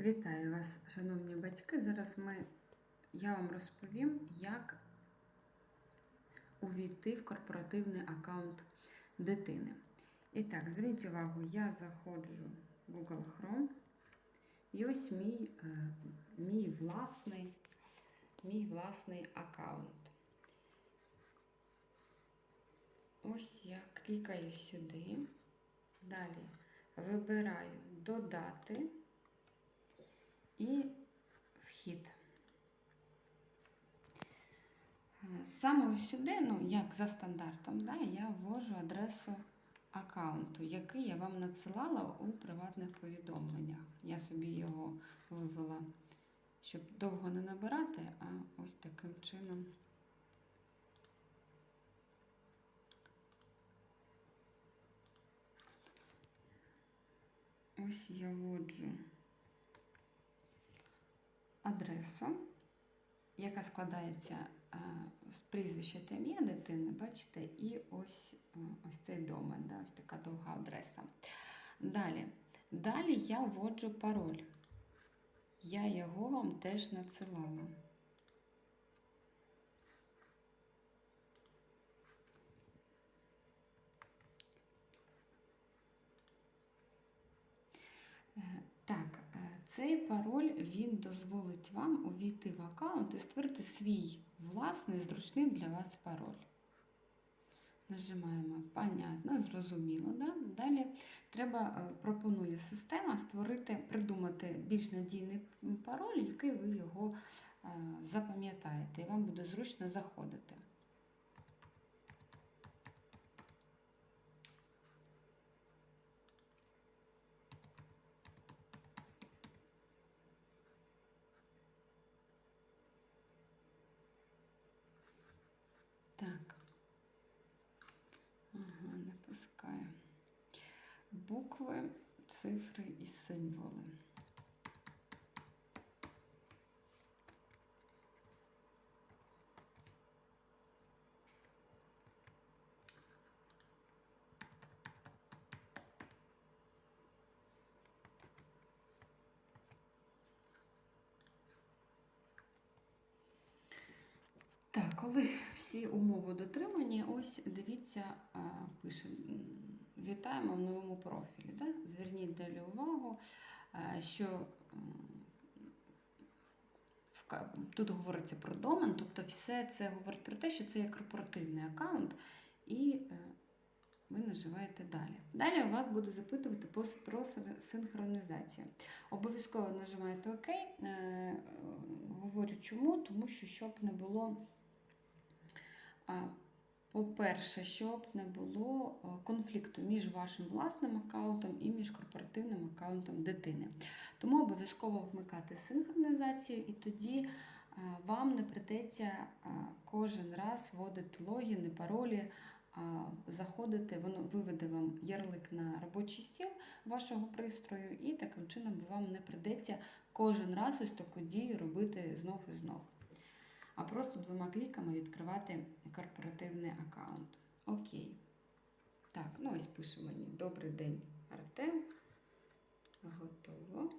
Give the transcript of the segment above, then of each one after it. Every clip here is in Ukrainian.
Вітаю вас, шановні батьки. Зараз ми, я вам розповім, як увійти в корпоративний аккаунт дитини. І так, зверніть увагу, я заходжу в Google Chrome. І ось мій, е, мій власний, мій власний аккаунт. Ось я клікаю сюди. Далі вибираю додати і вхід. Е, Саме ось сюди, ну, як за стандартом, да, я ввожу адресу аккаунту, який я вам надсилала у приватних повідомленнях. Я собі його вивела, щоб довго не набирати, а ось таким чином. Ось я вводжу адресу, яка складається з прізвища та ім'я дитини, бачите, і ось, ось цей домен, да, ось така довга адреса. Далі. Далі я вводжу пароль. Я його вам теж надсилала. Цей пароль він дозволить вам увійти в аккаунт і створити свій власний зручний для вас пароль. Нажимаємо понятно, зрозуміло. Да? Далі треба, е, пропонує система створити, придумати більш надійний пароль, який ви його е, запам'ятаєте, і вам буде зручно заходити. Так. Ага, не пускає. Букви, цифри і символи. Коли всі умови дотримані, ось дивіться, а, пише вітаємо в новому профілі. Да? Зверніть далі увагу, що в ка- тут говориться про домен, тобто все це говорить про те, що це є корпоративний аккаунт, і е, ви наживаєте далі. Далі у вас буде запитувати про синхронізацію. Обов'язково нажимаєте ОК. Е, е, Говорю чому, тому що щоб не було. По-перше, щоб не було е, конфлікту між вашим власним аккаунтом і між корпоративним аккаунтом дитини. Тому обов'язково вмикати синхронізацію, і тоді е, вам не придеться е, кожен раз вводити логіни, паролі, заходити, воно виведе вам ярлик на робочий стіл вашого пристрою, і таким чином вам не придеться кожен раз ось таку дію робити знов і знов а просто двома кліками відкривати корпоративний аккаунт. Окей. Так, ну ось пише мені Добрий день, Артем. Готово.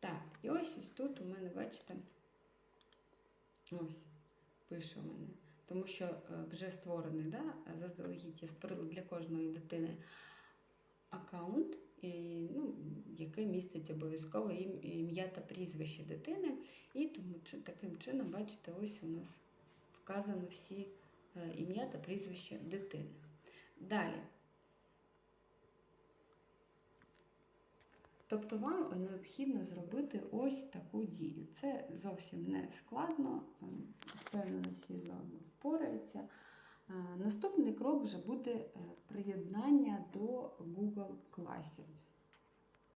Так, і ось ось тут у мене, бачите, ось пише мене. Тому що е, вже створений, да, заздалегідь я створила для кожної дитини аккаунт, ну, який містить обов'язково ім- ім'я та прізвище дитини. І тому таким чином, бачите, ось у нас вказано всі е, ім'я та прізвище дитини. Далі. Тобто вам необхідно зробити ось таку дію. Це зовсім не складно, е, впевнено, всі з вами впораються. Е, Наступний крок вже буде е, приєднання до Google класів.